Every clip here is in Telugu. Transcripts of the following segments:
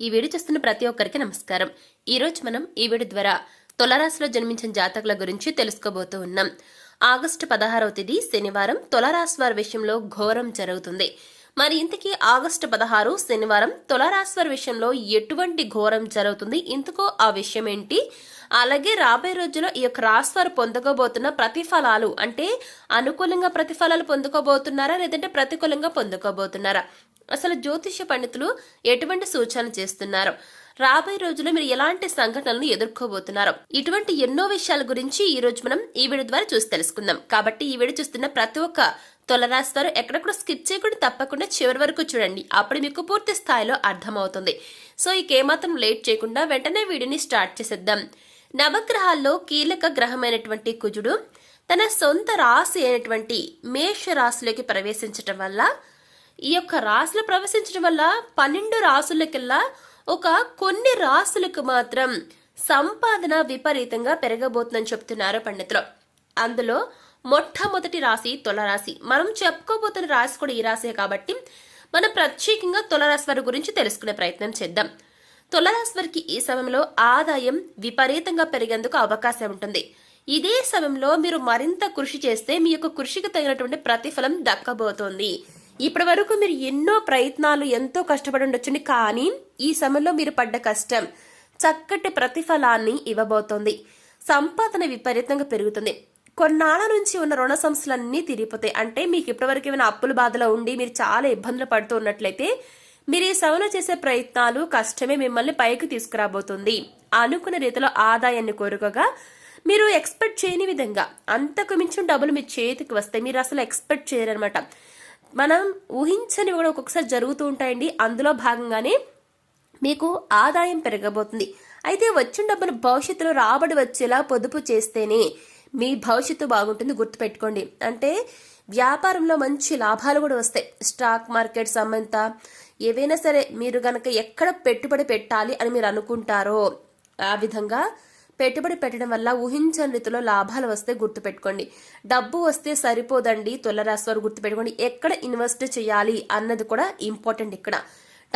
ఈ వీడియో చూస్తున్న ప్రతి ఒక్కరికి నమస్కారం. ఈరోజు మనం ఈ వీడియో ద్వారా తులరాశిలో జన్మించిన జాతకుల గురించి తెలుసుకోబోతూ ఉన్నాం. ఆగస్టు పదహారవ తేదీ శనివారం తులరాశి వారి విషయంలో ఘోరం జరుగుతుంది. మరి ఇంతకీ ఆగస్టు పదహారు శనివారం తులారాశి వారి విషయంలో ఎటువంటి ఘోరం జరుగుతుంది? ఇంతకో ఆ విషయం ఏంటి? అలాగే రాబోయే రోజుల్లో ఈ యొక్క రాశివారు పొందుకోబోతున్న ప్రతిఫలాలు అంటే అనుకూలంగా ప్రతిఫలాలు పొందుకోబోతున్నారా? లేదంటే ప్రతికూలంగా పొందుకోబోతున్నారా? అసలు జ్యోతిష పండితులు ఎటువంటి సూచనలు చేస్తున్నారు? రాబోయే రోజుల్లో మీరు ఎలాంటి సంఘటనలను ఎదుర్కోబోతున్నారు? ఇటువంటి ఎన్నో విషయాల గురించి ఈ రోజు మనం ఈ వీడియో ద్వారా చూసి తెలుసుకుందాం. కాబట్టి ఈ వీడియో చూస్తున్న ప్రతి ఒక్క తులరాశి వారు ఎక్కడెక్కడ స్కిప్ చేయకుండా తప్పకుండా చివరి వరకు చూడండి. అప్పుడు మీకు పూర్తి స్థాయిలో అర్థమవుతుంది. సో ఇక ఏమాత్రం లేట్ చేయకుండా వెంటనే వీడియోని స్టార్ట్ చేసేద్దాం. నవగ్రహాల్లో కీలక గ్రహమైనటువంటి కుజుడు తన సొంత రాశి అయినటువంటి మేష రాశిలోకి ప్రవేశించటం వల్ల ఈ యొక్క రాశులు ప్రవేశించడం వల్ల పన్నెండు రాసులకెల్లా ఒక కొన్ని రాసులకు మాత్రం సంపాదన విపరీతంగా పెరగబోతుందని చెప్తున్నారు పండితులు. అందులో మొట్టమొదటి రాశి తులరాశి. మనం చెప్పుకోబోతున్న రాశి కూడా ఈ రాశే కాబట్టి మనం ప్రత్యేకంగా తులరాశి వారి గురించి తెలుసుకునే ప్రయత్నం చేద్దాం. తులరాశి వారికి ఈ సమయంలో ఆదాయం విపరీతంగా పెరిగేందుకు అవకాశం ఉంటుంది. ఇదే సమయంలో మీరు మరింత కృషి చేస్తే మీ యొక్క కృషికి తగినటువంటి ప్రతిఫలం దక్కబోతోంది. ఇప్పటి వరకు మీరు ఎన్నో ప్రయత్నాలు ఎంతో కష్టపడి ఉండొచ్చుని కానీ ఈ సమయంలో మీరు పడ్డ కష్టం చక్కటి ప్రతిఫలాన్ని ఇవ్వబోతోంది. సంపాదన విపరీతంగా పెరుగుతుంది. కొన్నాళ్ళ నుంచి ఉన్న రుణ సంస్థలన్నీ తిరిగిపోతాయి అంటే మీకు ఇప్పటివరకు ఏమైనా అప్పుల బాధలో ఉండి మీరు చాలా ఇబ్బందులు పడుతూ ఉన్నట్లయితే మీరు ఈ సమయంలో చేసే ప్రయత్నాలు కష్టమే మిమ్మల్ని పైకి తీసుకురాబోతుంది. అనుకున్న రీతిలో ఆదాయాన్ని కోరుకోగా మీరు ఎక్స్పెక్ట్ చేయని విధంగా అంతకు మించిన డబ్బులు మీ చేతికి వస్తాయి. మీరు అసలు ఎక్స్పెక్ట్ చేయరనమాట మనం ఊహించని కూడా ఒక్కొక్కసారి జరుగుతూ ఉంటాయండి. అందులో భాగంగానే మీకు ఆదాయం పెరగబోతుంది. అయితే వచ్చిన డబ్బులు భవిష్యత్తులో రాబడి వచ్చేలా పొదుపు చేస్తేనే మీ భవిష్యత్తు బాగుంటుంది గుర్తుపెట్టుకోండి. అంటే వ్యాపారంలో మంచి లాభాలు కూడా వస్తాయి. స్టాక్ మార్కెట్ సంబంధిత ఏవైనా సరే మీరు గనక ఎక్కడ పెట్టుబడి పెట్టాలి అని మీరు అనుకుంటారో ఆ విధంగా పెట్టుబడి పెట్టడం వల్ల ఊహించని రీతిలో లాభాలు వస్తే గుర్తుపెట్టుకోండి. డబ్బు వస్తే సరిపోదండి తులరాశి వారు గుర్తుపెట్టుకోండి. ఎక్కడ ఇన్వెస్ట్ చేయాలి అన్నది కూడా ఇంపార్టెంట్ ఇక్కడ.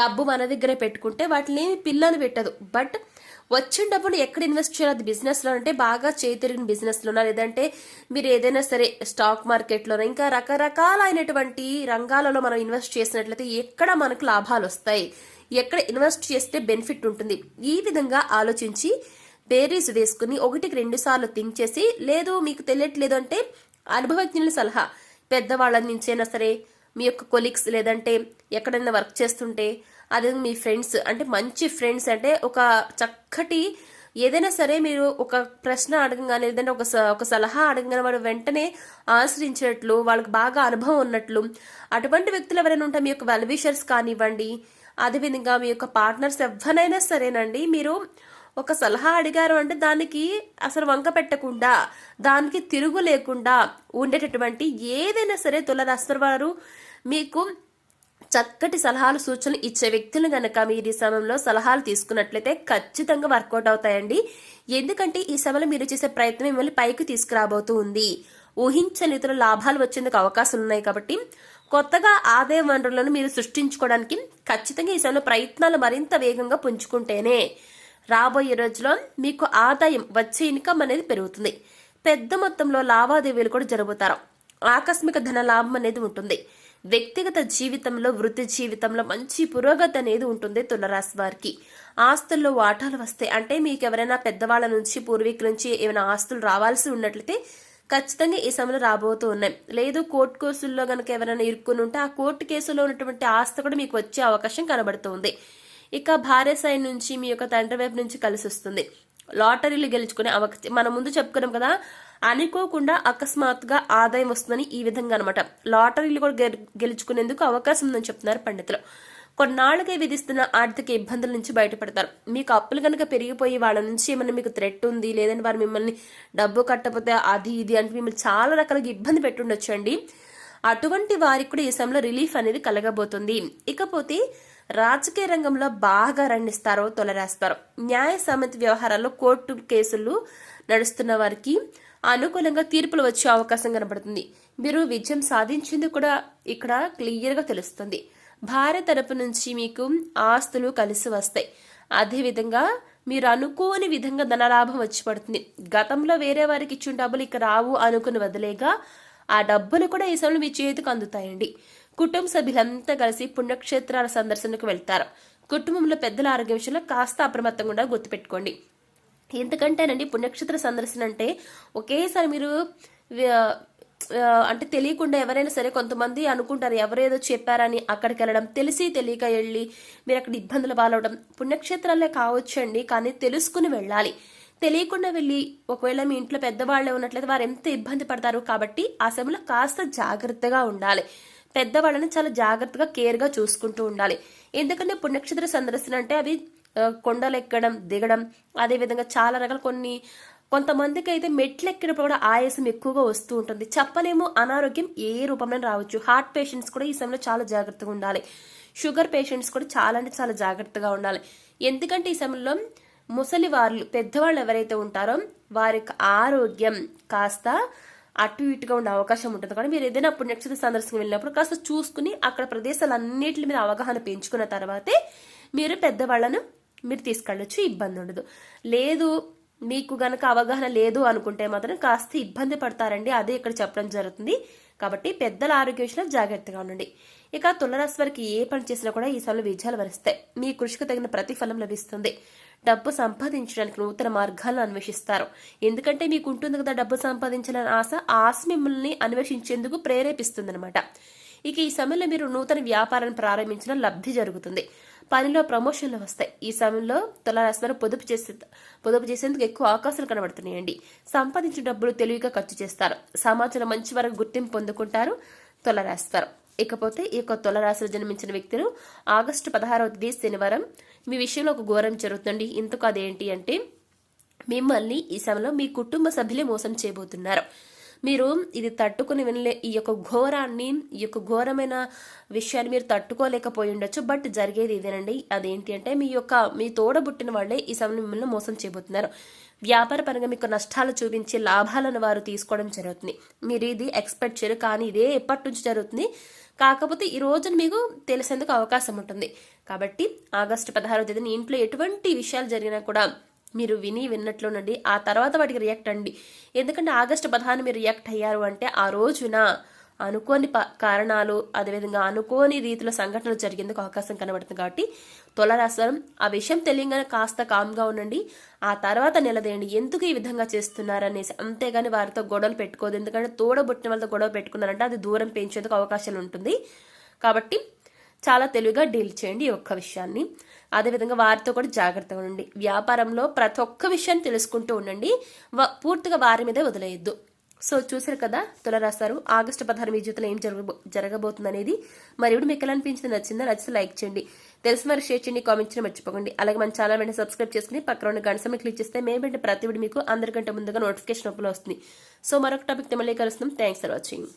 డబ్బు మన దగ్గరే పెట్టుకుంటే వాటిని పిల్లలు పెట్టదు. బట్ వచ్చిన డబ్బును ఎక్కడ ఇన్వెస్ట్ చేయాలి? బిజినెస్లో అంటే బాగా చేతిరిగిన బిజినెస్లోనా లేదంటే మీరు ఏదైనా సరే స్టాక్ మార్కెట్లోనో ఇంకా రకరకాలైనటువంటి రంగాలలో మనం ఇన్వెస్ట్ చేసినట్లయితే ఎక్కడ మనకు లాభాలు వస్తాయి? ఎక్కడ ఇన్వెస్ట్ చేస్తే బెనిఫిట్ ఉంటుంది? ఈ విధంగా ఆలోచించి బేరీస్ వేసుకుని ఒకటికి రెండు సార్లు థింక్ చేసి లేదు మీకు తెలియట్లేదు అంటే అనుభవజ్ఞుల సలహా. పెద్దవాళ్ళ నుంచైనా సరే మీ యొక్క కొలీగ్స్ లేదంటే ఎక్కడైనా వర్క్ చేస్తుంటే అదే మీ ఫ్రెండ్స్ అంటే మంచి ఫ్రెండ్స్ అంటే ఒక చక్కటి ఏదైనా సరే మీరు ఒక ప్రశ్న అడగగానే లేదంటే ఒక ఒక సలహా అడగగానే వాడు వెంటనే ఆశ్రయించినట్లు వాళ్ళకి బాగా అనుభవం ఉన్నట్లు అటువంటి వ్యక్తులు ఎవరైనా ఉంటే మీ యొక్క వెల్విషర్స్ కానివ్వండి అదేవిధంగా మీ యొక్క పార్ట్నర్స్ ఎవరైనా సరేనండి మీరు ఒక సలహా అడిగారు అంటే దానికి అసలు వంక పెట్టకుండా దానికి తిరుగు లేకుండా ఉండేటటువంటి ఏదైనా సరే తులరాశి వారు మీకు చక్కటి సలహాలు సూచనలు ఇచ్చే వ్యక్తులు గనక మీరు ఈ సమయంలో సలహాలు తీసుకున్నట్లయితే ఖచ్చితంగా వర్కౌట్ అవుతాయండి. ఎందుకంటే ఈ సమయంలో మీరు చేసే ప్రయత్నం మిమ్మల్ని పైకి తీసుకురాబోతూ ఉంది. ఊహించని ఇతర లాభాలు వచ్చేందుకు అవకాశాలు ఉన్నాయి కాబట్టి కొత్తగా ఆదాయ వనరులను మీరు సృష్టించుకోవడానికి ఖచ్చితంగా ఈ సమయంలో ప్రయత్నాలు మరింత వేగంగా పుంజుకుంటేనే రాబోయే రోజుల్లో మీకు ఆదాయం వచ్చే ఇన్కమ్ అనేది పెరుగుతుంది. పెద్ద మొత్తంలో లావాదేవీలు కూడా జరుగుతారు ఆకస్మిక ధన లాభం అనేది ఉంటుంది. వ్యక్తిగత జీవితంలో వృత్తి జీవితంలో మంచి పురోగతి అనేది ఉంటుంది తులరాశి వారికి. ఆస్తుల్లో వాటాలు వస్తాయి. అంటే మీకు ఎవరైనా పెద్దవాళ్ళ నుంచి పూర్వీకుల నుంచి ఏమైనా ఆస్తులు రావాల్సి ఉన్నట్లయితే ఖచ్చితంగా ఈ సమయంలో రాబోతూ ఉన్నాయి. లేదు కోర్టు కేసుల్లో కనుక ఎవరైనా ఇరుక్కుని ఉంటే ఆ కోర్టు కేసులో ఉన్నటువంటి ఆస్తి కూడా మీకు వచ్చే అవకాశం కనబడుతుంది ఇక భార్య సైడ్ నుంచి మీ యొక్క తండ్రి వైపు నుంచి కలిసి వస్తుంది. లాటరీలు గెలుచుకునే అవకాశం మనం ముందు చెప్పుకున్నాం కదా అనుకోకుండా అకస్మాత్తుగా ఆదాయం వస్తుందని ఈ విధంగా అనమాట లాటరీలు కూడా గెలుచుకునేందుకు అవకాశం ఉందని చెప్తున్నారు పండితులు. కొన్నాళ్ళకే విధిస్తున్న ఆర్థిక ఇబ్బందుల నుంచి బయటపడతారు. మీకు అప్పులు కనుక పెరిగిపోయి వాళ్ళ నుంచి ఏమైనా మీకు థ్రెట్ ఉంది లేదంటే వారు మిమ్మల్ని డబ్బు కట్టకపోతే అది ఇది అంటే మిమ్మల్ని చాలా రకాలుగా ఇబ్బంది పెట్టుండొచ్చు అండి అటువంటి వారికి కూడా ఈ సమయంలో రిలీఫ్ అనేది కలగబోతుంది. ఇకపోతే రాజకీయ రంగంలో బాగా రండిస్తారో తొలరేస్తారు. న్యాయ సమితి వ్యవహారాల్లో కోర్టు కేసులు నడుస్తున్న వారికి అనుకూలంగా తీర్పులు వచ్చే అవకాశం కనబడుతుంది. మీరు విజయం సాధించింది కూడా ఇక్కడ క్లియర్గా తెలుస్తుంది. భార్య తరపు నుంచి మీకు ఆస్తులు కలిసి వస్తాయి. అదేవిధంగా మీరు అనుకోని విధంగా ధనలాభం వచ్చి పడుతుంది. గతంలో వేరే వారికి ఇచ్చిన డబ్బులు ఇక రావు అనుకుని వదిలేగా ఆ డబ్బులు కూడా ఈ సమయంలో మీ చేతికి అందుతాయండి. కుటుంబ సభ్యులంతా కలిసి పుణ్యక్షేత్రాల సందర్శనకు వెళ్తారు. కుటుంబంలో పెద్దల ఆరోగ్య విషయంలో కాస్త అప్రమత్తంగా గుర్తుపెట్టుకోండి. ఎందుకంటేనండి పుణ్యక్షేత్ర సందర్శన అంటే ఒకేసారి మీరు అంటే తెలియకుండా ఎవరైనా సరే కొంతమంది అనుకుంటారు ఎవరేదో చెప్పారని అక్కడికి వెళ్ళడం తెలిసి తెలియక వెళ్ళి మీరు అక్కడ ఇబ్బందులు పాలవడం పుణ్యక్షేత్రాలే కావచ్చండి కానీ తెలుసుకుని వెళ్ళాలి. తెలియకుండా వెళ్ళి ఒకవేళ మీ ఇంట్లో పెద్దవాళ్ళే ఉన్నట్లయితే వారు ఎంత ఇబ్బంది పడతారు కాబట్టి ఆ సమయంలో కాస్త జాగ్రత్తగా ఉండాలి. పెద్దవాళ్ళని చాలా జాగ్రత్తగా కేర్గా చూసుకుంటూ ఉండాలి. ఎందుకంటే పుణ్యక్షేత్ర సందర్శన అంటే అవి కొండలు ఎక్కడం దిగడం అదేవిధంగా చాలా రకాల కొన్ని కొంతమందికి అయితే మెట్లు ఎక్కినప్పుడు కూడా ఆయాసం ఎక్కువగా వస్తూ ఉంటుంది. చెప్పలేము అనారోగ్యం ఏ రూపంలో రావచ్చు. హార్ట్ పేషెంట్స్ కూడా ఈ సమయంలో చాలా జాగ్రత్తగా ఉండాలి. షుగర్ పేషెంట్స్ కూడా చాలా అంటే చాలా జాగ్రత్తగా ఉండాలి. ఎందుకంటే ఈ సమయంలో ముసలి వాళ్ళు పెద్దవాళ్ళు ఎవరైతే ఉంటారో వారి యొక్క ఆరోగ్యం కాస్త అటు ఇటుగా ఉండే అవకాశం ఉంటుంది. కానీ మీరు ఏదైనా పుణ్యక్షేత్ర సందర్శనకు వెళ్ళినప్పుడు కాస్త చూసుకుని అక్కడ ప్రదేశాలన్నిటి మీద అవగాహన పెంచుకున్న తర్వాతే మీరు పెద్దవాళ్ళను మీరు తీసుకెళ్ళొచ్చు ఇబ్బంది ఉండదు. లేదు మీకు గనక అవగాహన లేదు అనుకుంటే మాత్రం కాస్త ఇబ్బంది పడతారండి. అదే ఇక్కడ చెప్పడం జరుగుతుంది. కాబట్టి పెద్దల ఆరోగ్య విషయంలో జాగ్రత్తగా ఉండండి. ఇక తులరాశి వారికి ఏ పని చేసినా కూడా ఈ విజయాలు వరిస్తాయి. మీ కృషికి తగిన ప్రతిఫలం లభిస్తుంది. డబ్బు సంపాదించడానికి నూతన మార్గాలను అన్వేషిస్తారు. ఎందుకంటే మీకు ఉంటుంది కదా డబ్బు సంపాదించాలని ఆశ ఆశ మిమ్మల్ని అన్వేషించేందుకు ప్రేరేపిస్తుంది ఇక ఈ సమయంలో మీరు నూతన వ్యాపారాన్ని ప్రారంభించిన లబ్ధి జరుగుతుంది. పనిలో ప్రమోషన్లు వస్తాయి. ఈ సమయంలో తులారాశి పొదుపు చేసే పొదుపు చేసేందుకు ఎక్కువ అవకాశాలు కనబడుతున్నాయండి. సంపాదించిన డబ్బులు తెలివిగా ఖర్చు చేస్తారు. సమాజంలో మంచి వరకు గుర్తింపు పొందుకుంటారు తులరాశి ఇకపోతే ఈ యొక్క తులరాశిలో జన్మించిన వ్యక్తులు ఆగస్టు పదహారవ తేదీ శనివారం మీ విషయంలో ఒక ఘోరం జరుగుతుంది ఇంతకు అదేంటి అంటే మిమ్మల్ని ఈ సమయంలో మీ కుటుంబ సభ్యులే మోసం చేయబోతున్నారు. మీరు ఇది తట్టుకుని వినలే ఈ యొక్క ఘోరాన్ని ఈ యొక్క ఘోరమైన విషయాన్ని మీరు తట్టుకోలేకపోయి ఉండొచ్చు బట్ జరిగేది ఇదేనండి. అదేంటి అంటే మీ యొక్క మీ తోడబుట్టిన వాళ్ళే ఈ సమయం మిమ్మల్ని మోసం చేయబోతున్నారు. వ్యాపార పరంగా మీకు నష్టాలు చూపించి లాభాలను వారు తీసుకోవడం జరుగుతుంది. మీరు ఇది ఎక్స్పెక్ట్ చేయరు కానీ ఇదే ఎప్పటి నుంచి జరుగుతుంది? కాకపోతే ఈ రోజున మీకు తెలిసేందుకు అవకాశం ఉంటుంది. కాబట్టి ఆగస్టు పదహారవ తేదీన ఇంట్లో ఎటువంటి విషయాలు జరిగినా కూడా మీరు విని విన్నట్లునండి ఆ తర్వాత వాటికి రియాక్ట్ అండి. ఎందుకంటే ఆగస్టు పదహారు మీరు రియాక్ట్ అయ్యారు అంటే ఆ రోజున అనుకోని ప- కారణాలు అదేవిధంగా అనుకోని రీతిలో సంఘటనలు జరిగేందుకు అవకాశం కనబడుతుంది కాబట్టి తులరాశివారం ఆ విషయం తెలియగానే కాస్త కామ్గా ఉండండి. ఆ తర్వాత నిలదేయండి. ఎందుకు ఈ విధంగా చేస్తున్నారనేసి అంతేగాని వారితో గొడవలు పెట్టుకోదు ఎందుకంటే తోడబుట్టిన వాళ్ళతో గొడవ పెట్టుకున్నారంటే అది దూరం పెంచేందుకు అవకాశాలు ఉంటుంది. కాబట్టి చాలా తెలివిగా డీల్ చేయండి ఈ ఒక్క విషయాన్ని. అదేవిధంగా వారితో కూడా జాగ్రత్తగా ఉండండి. వ్యాపారంలో ప్రతి ఒక్క విషయాన్ని తెలుసుకుంటూ ఉండండి. పూర్తిగా వారి మీదే వదిలేయద్దు. సో చూసారు కదా తులరాశారు ఆగస్టు పదహారు మీ జీవితంలో ఏం జరగబో జరగబోతుంది అనేది మరి ఇప్పుడు మీకు ఎలా అనిపించింది నచ్చిందా నచ్చితే లైక్ చేయండి. తెలిసిన మరి షేర్ చేయండి కామెంట్ చేయడం మర్చిపోకండి. అలాగే మన ఛానల్ వెంటనే సబ్స్క్రైబ్ చేసుకుని పక్కన ఉన్న గంట సమయం క్లిక్ చేస్తే మేము వెంటనే ప్రతి వీడియో మీకు అందరికంటే ముందుగా నోటిఫికేషన్ ఓపెన్ వస్తుంది. సో మరొక టాపిక్ మళ్ళీ కలుస్తున్నాం. Thanks for watching.